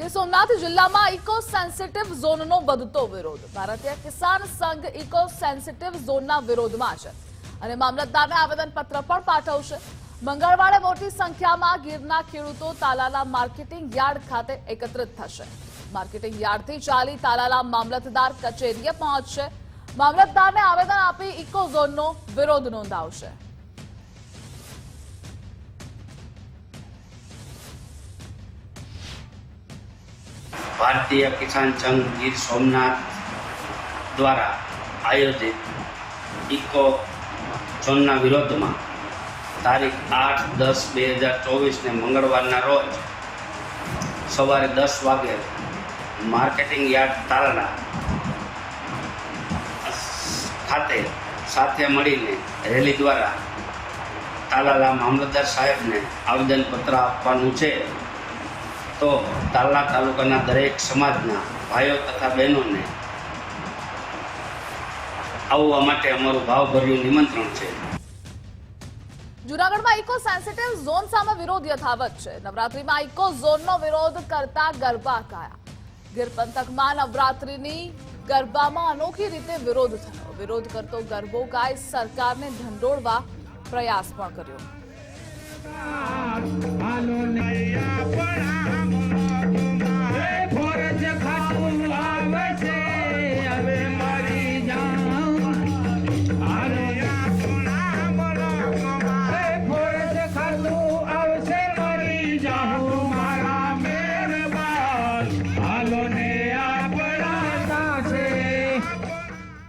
કે સોમનાથ જિલ્લામાં eco sensitive ઝોનનો વધતો વિરોધ. ભારતીય કિસાન સંઘ ઇકો સેન્સિટિવ ઝોનના વિરોધમાં છે. અને મામલતદારને આવેદનપત્ર પણ પાઠવશે. મંગળવારે મોટી સંખ્યામાં ગીરના ખેડૂતો તાલાલા માર્કેટિંગ યાર્ડ ખાતે એકત્રિત થશે. માર્કેટિંગ યાર્ડથી ચાલી તાલાલા મામલતદાર કચેરીએ પહોંચશે. મામલતદારને આવેદન આપી ઇકો ઝોનનો વિરોધ નોંધાવશે. ભારતીય કિસાન સંઘ ગીર સોમનાથ દ્વારા આયોજિત ઇકો ઝોનના વિરોધમાં તારીખ આઠ દસ બે હજાર ચોવીસને મંગળવારના રોજ સવારે દસ વાગે માર્કેટિંગ યાર્ડ તાલાના ખાતે સાથે મળીને રેલી દ્વારા તાલાલા મામલતદાર સાહેબને આવેદનપત્ર આપવાનું છે. તો તાલા તાલુકાના દરેક સમાજના ભાઈઓ તથા બહેનોને આવવા માટે અમારું ભાવભર્યું નિમંત્રણ છે. જુનાગઢમાં ઇકો સેન્સિટિવ ઝોન સામે વિરોધ યથાવત છે. નવરાત્રીમાં ઇકો ઝોનનો વિરોધ કરતા ગરબા કાયા ગીર પંથકમાં નવરાત્રીની ગરબામાં અનોખી રીતે વિરોધ થયો. વિરોધ કરતો ગરબો ગાય સરકારને ઢંઢોળવા પ્રયાસ પણ કર્યો.